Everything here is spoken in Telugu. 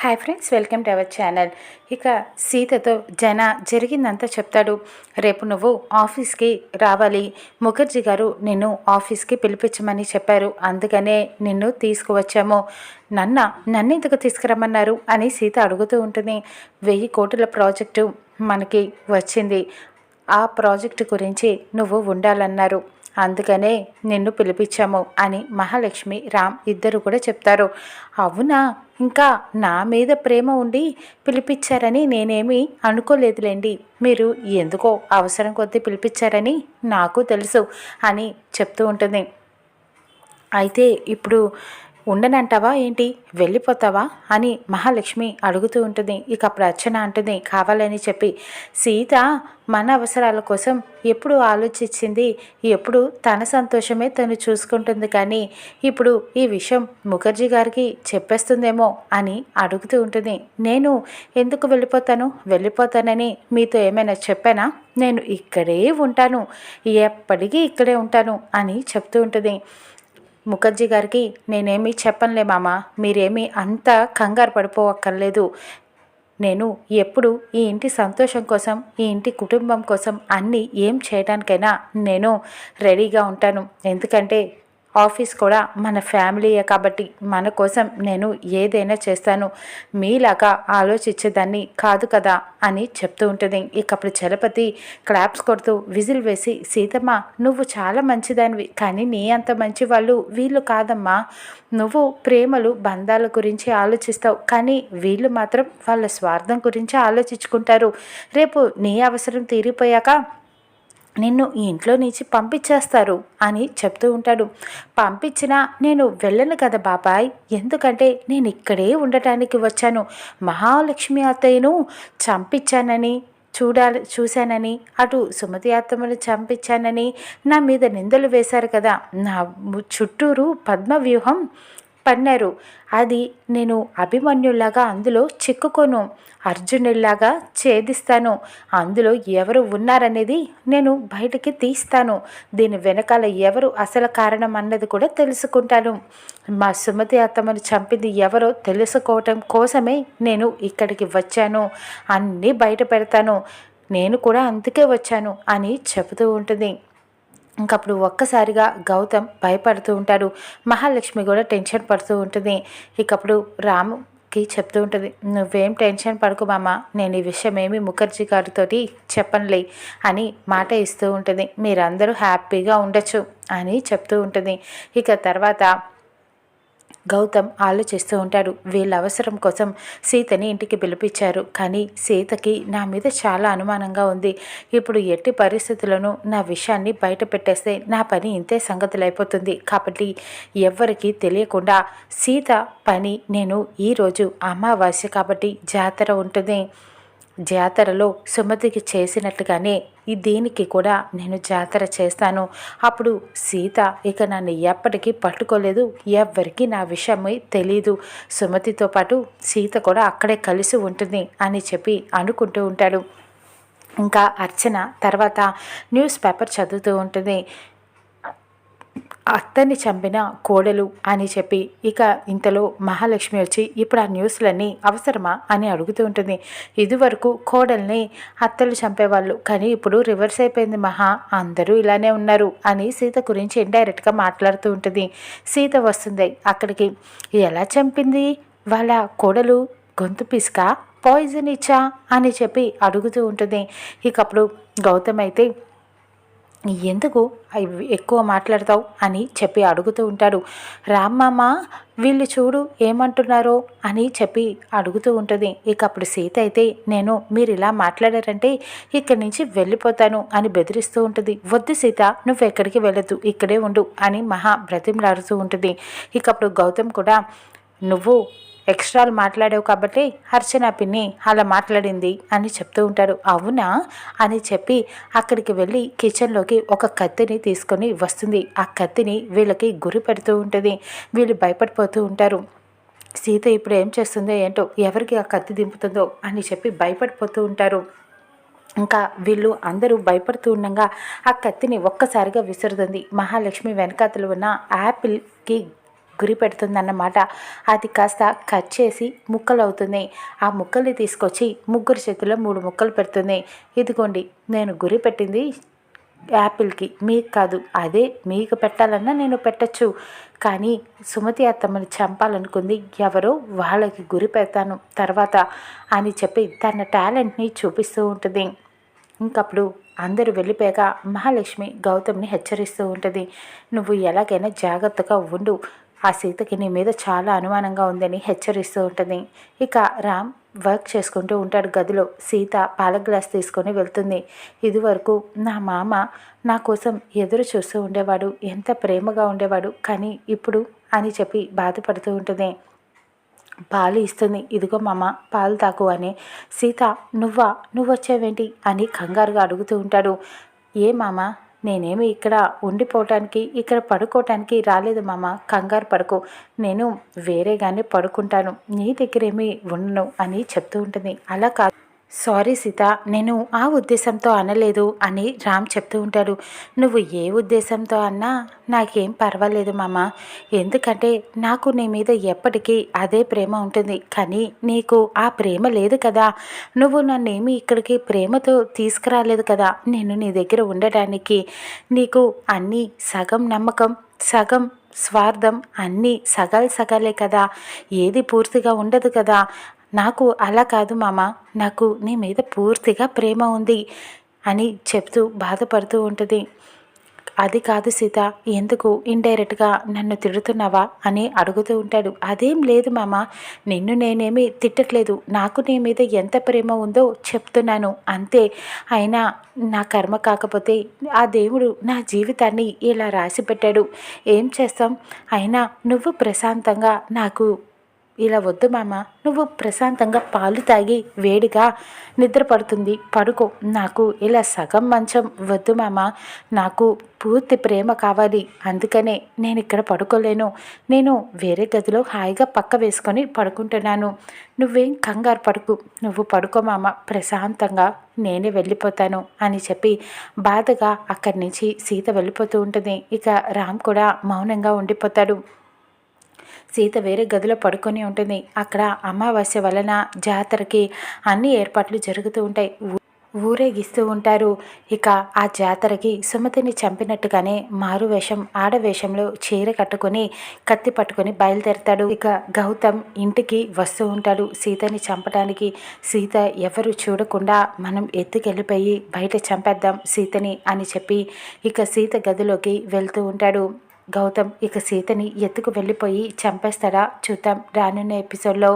Hi friends welcome to our channel. ఇక సీతతో జన జరిగిందంతా చెప్తాడు. రేపు నువ్వు ఆఫీస్కి రావాలి. ముఖర్జీ గారు నిన్ను ఆఫీస్కి పిలిపించమని చెప్పారు. అందుకనే నిన్ను తీసుకువచ్చాము. నన్న నన్ను ఎందుకు తీసుకురమ్మన్నారు అని సీత అడుగుతూ ఉంటుంది. వెయ్యి కోట్ల ప్రాజెక్టు మనకి వచ్చింది. ఆ ప్రాజెక్టు గురించి నువ్వు ఉండాలన్నారు. అందుకనే నిన్ను పిలిపించాము అని మహాలక్ష్మి రామ్ ఇద్దరు కూడా చెప్తారు. అవునా? ఇంకా నా మీద ప్రేమ ఉండి పిలిపించారని నేనేమి అనుకోలేదులేండి. మీరు ఎందుకో అవసరం కొద్దీ పిలిపించారని నాకు తెలుసు అని చెప్తూ ఉంటుంది. అయితే ఇప్పుడు ఉండనంటావా ఏంటి? వెళ్ళిపోతావా? అని మహాలక్ష్మి అడుగుతూ ఉంటుంది. ఇక అప్పుడు అర్చన అంటుంది. కావాలని చెప్పి. సీత మన అవసరాల కోసం ఎప్పుడు ఆలోచించింది? ఎప్పుడు తన సంతోషమే తను చూసుకుంటుంది కానీ ఇప్పుడు ఈ విషయం ముఖర్జీ గారికి చెప్పేస్తుందేమో అని అడుగుతూ ఉంటుంది. నేను ఎందుకు వెళ్ళిపోతాను? వెళ్ళిపోతానని మీతో ఏమైనా చెప్పానా? నేను ఇక్కడే ఉంటాను. ఎప్పటికీ ఇక్కడే ఉంటాను అని చెప్తూ ఉంటుంది. ముఖర్జీ గారికి నేనేమి చెప్పనులే మామ మీరేమీ అంత కంగారు పడిపోవక్కర్లేదు. నేను ఎప్పుడు ఈ ఇంటి సంతోషం కోసం ఈ ఇంటి కుటుంబం కోసం అన్నీ ఏం చేయడానికైనా నేను రెడీగా ఉంటాను. ఎందుకంటే ఆఫీస్ కూడా మన ఫ్యామిలీయే కాబట్టి మన కోసం నేను ఏదైనా చేస్తాను. మీలాగా ఆలోచించేదాన్ని కాదు కదా అని చెప్తూ ఉంటుంది. ఇకప్పుడు చలపతి క్లాప్స్ కొడుతూ విజిల్ వేసి సీతమ్మ నువ్వు చాలా మంచిదానివి కానీ నీ అంత మంచి వాళ్ళు వీళ్ళు కాదమ్మా. నువ్వు ప్రేమలు బంధాల గురించి ఆలోచిస్తావు కానీ వీళ్ళు మాత్రం వాళ్ళ స్వార్థం గురించి ఆలోచించుకుంటారు. రేపు నీ అవసరం తీరిపోయాక నిన్ను ఈ ఇంట్లో నుంచి పంపించేస్తారు అని చెప్తూ ఉంటాడు. పంపించినా నేను వెళ్ళను కదా బాబాయ్. ఎందుకంటే నేను ఇక్కడే ఉండటానికి వచ్చాను. మహాలక్ష్మి అత్తయ్యను చంపించానని చూడాలి చూశానని అటు సుమతి అత్తమ్మను చంపించానని నా మీద నిందలు వేశారు కదా. నా చుట్టూరు పద్మవ్యూహం పన్నారు. అది నేను అభిమన్యుల్లాగా అందులో చిక్కుకోను. అర్జునుల్లాగా ఛేదిస్తాను. అందులో ఎవరు ఉన్నారనేది నేను బయటికి తీస్తాను. దీని వెనకాల ఎవరు అసలు కారణం అన్నది కూడా తెలుసుకుంటాను. మా సుమతి అత్తమ్మను చంపింది ఎవరో తెలుసుకోవటం కోసమే నేను ఇక్కడికి వచ్చాను. అన్నీ బయట పెడతాను. నేను కూడా అందుకే వచ్చాను అని చెబుతూ ఉంటుంది. ఇంకప్పుడు ఒక్కసారిగా గౌతమ్ భయపడుతూ ఉంటాడు. మహాలక్ష్మి కూడా టెన్షన్ పడుతూ ఉంటుంది. ఇకప్పుడు రాముకి చెప్తూ ఉంటుంది నువ్వేం టెన్షన్ పడుకు మామ నేను ఈ విషయం ఏమి ముఖర్జీ గారితోటి చెప్పనులే అని మాట ఇస్తూ ఉంటుంది. మీరందరూ హ్యాపీగా ఉండొచ్చు అని చెప్తూ ఉంటుంది. ఇక తర్వాత గౌతమ్ ఆలోచిస్తూ ఉంటాడు. వీళ్ళ అవసరం కోసం సీతని ఇంటికి పిలిపించారు. కానీ సీతకి నా మీద చాలా అనుమానంగా ఉంది. ఇప్పుడు ఎట్టి పరిస్థితులను నా విషయాన్ని బయట పెట్టేస్తే నా పని ఇంతే సంగతులు అయిపోతుంది కాబట్టి ఎవ్వరికీ తెలియకుండా సీత పని నేను ఈరోజు అమావాస్య కాబట్టి జాతర ఉంటుంది. జాతరలో సుమతికి చేసినట్టుగానే ఈ దీనికి కూడా నేను జాతర చేస్తాను. అప్పుడు సీత ఇక నన్ను ఎప్పటికీ పట్టుకోలేదు. ఎవ్వరికి నా విషయమై తెలీదు. సుమతితో పాటు సీత కూడా అక్కడే కలిసి ఉంటుంది అని చెప్పి అనుకుంటూ ఉంటాడు. ఇంకా అర్చన తర్వాత న్యూస్ పేపర్ చదువుతూ ఉంటుంది. అత్తని చంపిన కోడలు అని చెప్పి ఇక ఇంతలో మహాలక్ష్మి వచ్చి ఇప్పుడు ఆ న్యూస్లన్నీ అవసరమా? అని అడుగుతూ ఉంటుంది. ఇదివరకు కోడల్ని అత్తలు చంపేవాళ్ళు కానీ ఇప్పుడు రివర్స్ అయిపోయింది మహా అందరూ ఇలానే ఉన్నారు అని సీత గురించి ఇండైరెక్ట్గా మాట్లాడుతూ ఉంటుంది. సీత వస్తుంది అక్కడికి ఎలా చంపింది? వాళ్ళ కోడలు గొంతు పిసుక? పాయిజన్ ఇచ్చా? అని చెప్పి అడుగుతూ ఉంటుంది. ఇక అప్పుడు గౌతమ్ అయితే ఎందుకు ఎక్కువ మాట్లాడతావు అని చెప్పి అడుగుతూ ఉంటాడు. రామ్మమ్మ వీళ్ళు చూడు ఏమంటున్నారో అని చెప్పి అడుగుతూ ఉంటుంది. ఇక అప్పుడు సీత అయితే నేను మీరు ఇలా మాట్లాడారంటే ఇక్కడి నుంచి వెళ్ళిపోతాను అని బెదిరిస్తూ ఉంటుంది. వద్దు సీత నువ్వు ఎక్కడికి వెళ్ళొద్దు ఇక్కడే ఉండు అని మహా బ్రతిమలాడుతూ ఉంటుంది. ఇక అప్పుడు గౌతమ్ కూడా నువ్వు ఎక్స్ట్రాలు మాట్లాడావు కాబట్టి హర్చన పిన్ని అలా మాట్లాడింది అని చెప్తూ ఉంటారు. అవునా? అని చెప్పి అక్కడికి వెళ్ళి కిచెన్లోకి ఒక కత్తిని తీసుకొని వస్తుంది. ఆ కత్తిని వీళ్ళకి గురి పెడుతూ ఉంటుంది. వీళ్ళు భయపడిపోతూ ఉంటారు. సీత ఇప్పుడు ఏం చేస్తుందో ఏంటో ఎవరికి ఆ కత్తి దింపుతుందో అని చెప్పి భయపడిపోతూ ఉంటారు. ఇంకా వీళ్ళు అందరూ భయపడుతూ ఉండగా ఆ కత్తిని ఒక్కసారిగా విసురుతుంది. మహాలక్ష్మి వెనకాతలు ఉన్న యాపిల్కి గురి పెడుతుందన్నమాట. అది కాస్త కట్ చేసి ముక్కలు అవుతుంది ఆ ముక్కల్ని తీసుకొచ్చి ముగ్గురు చేతిలో మూడు ముక్కలు పెడుతుంది ఇదిగోండి నేను గురి పెట్టింది యాపిల్కి. మీకు కాదు అదే మీకు పెట్టాలన్నా నేను పెట్టచ్చు. కానీ సుమతి అత్తమ్మని చంపాలనుకుంది. ఎవరో వాళ్ళకి గురి పెడతాను తర్వాత అని చెప్పి తన టాలెంట్ని చూపిస్తూ ఉంటుంది. ఇంకప్పుడు అందరూ వెళ్ళిపోయాక మహాలక్ష్మి గౌతమ్ని హెచ్చరిస్తూ ఉంటుంది. నువ్వు ఎలాగైనా జాగ్రత్తగా ఉండు. ఆ సీతకి నీ మీద చాలా అనుమానంగా ఉందని హెచ్చరిస్తూ ఉంటుంది. ఇక రామ్ వర్క్ చేసుకుంటూ ఉంటాడు గదిలో. సీత పాల గ్లాస్ తీసుకొని వెళ్తుంది. ఇదివరకు నా మామ నా కోసం ఎదురు చూస్తూ ఉండేవాడు. ఎంత ప్రేమగా ఉండేవాడు. కానీ ఇప్పుడు అని చెప్పి బాధపడుతూ ఉంటుంది. పాలు ఇస్తుంది. ఇదిగో మామ పాలు తాకు అని. సీత నువ్వా? నువ్వు వచ్చావేంటి అని కంగారుగా అడుగుతూ ఉంటాడు. ఏ మామ? నేనేమి ఇక్కడ ఉండిపోవటానికి ఇక్కడ పడుకోవటానికి రాలేదు మామ కంగారు పడుకో. నేను వేరేగానే పడుకుంటాను. నీ దగ్గరేమీ ఉండను అని చెప్తూ ఉంటుంది. అలా కాదు. సారీ సీత నేను ఆ ఉద్దేశంతో అనలేదు అని రామ్ చెప్తూ ఉంటాడు. నువ్వు ఏ ఉద్దేశంతో అన్నా నాకేం పర్వాలేదు మామ. ఎందుకంటే నాకు నీ మీద ఎప్పటికీ అదే ప్రేమ ఉంటుంది. కానీ నీకు ఆ ప్రేమ లేదు కదా. నువ్వు నన్నేమి ఇక్కడికి ప్రేమతో తీసుకురాలేదు కదా. నేను నీ దగ్గర ఉండడానికి నీకు అన్నీ సగం నమ్మకం సగం స్వార్థం అన్నీ సగాలు సగాలే కదా. ఏది పూర్తిగా ఉండదు కదా. నాకు అలా కాదు మామ నాకు నీ మీద పూర్తిగా ప్రేమ ఉంది అని చెప్తూ బాధపడుతూ ఉంటుంది. అది కాదు సీత ఎందుకు ఇండైరెక్ట్గా నన్ను తిడుతున్నావా అని అడుగుతూ ఉంటాడు. అదేం లేదు మామ నిన్ను నేనేమి తిట్టట్లేదు. నాకు నీ మీద ఎంత ప్రేమ ఉందో చెప్తున్నాను అంతే. అయినా నా కర్మ కాకపోతే ఆ దేవుడు నా జీవితాన్ని ఇలా రాసి పెట్టాడు ఏం చేస్తాం? అయినా నువ్వు ప్రశాంతంగా నాకు ఇలా వద్దు మామ నువ్వు ప్రశాంతంగా పాలు తాగి వేడిగా నిద్ర పడుతుంది పడుకో. నాకు ఇలా సగం మంచం వద్దు మామ నాకు పూర్తి ప్రేమ కావాలి. అందుకనే నేను ఇక్కడ పడుకోలేను. నేను వేరే గదిలో హాయిగా పక్క వేసుకొని పడుకుంటున్నాను. నువ్వేం కంగారు పడుకు. నువ్వు పడుకో మామ ప్రశాంతంగా నేనే వెళ్ళిపోతాను అని చెప్పి బాధగా అక్కడి నుంచి సీత వెళ్ళిపోతూ ఉంటుంది. ఇక రామ్ కూడా మౌనంగా ఉండిపోతాడు. సీత వేరే గదిలో పడుకొని ఉంటుంది. అక్కడ అమావాస్య వలన జాతరకి అన్ని ఏర్పాట్లు జరుగుతూ ఉంటాయి. ఊరేగిస్తూ ఉంటారు. ఇక ఆ జాతరకి సుమతిని చంపినట్టుగానే మారు వేషం ఆడవేషంలో చీర కట్టుకొని కత్తి పట్టుకొని బయలుదేరతాడు. ఇక గౌతమ్ ఇంటికి వస్తూ ఉంటాడు. సీతని చంపడానికి సీత ఎవరు చూడకుండా మనం ఎత్తుకెళ్ళిపోయి బయట చంపేద్దాం సీతని అని చెప్పి ఇక సీత గదిలోకి వెళ్తూ ఉంటాడు. గౌతమ్ ఇక సీతని ఎత్తుకు వెళ్ళిపోయి చంపేస్తాడా చూద్దాం రానున్న ఎపిసోడ్లో.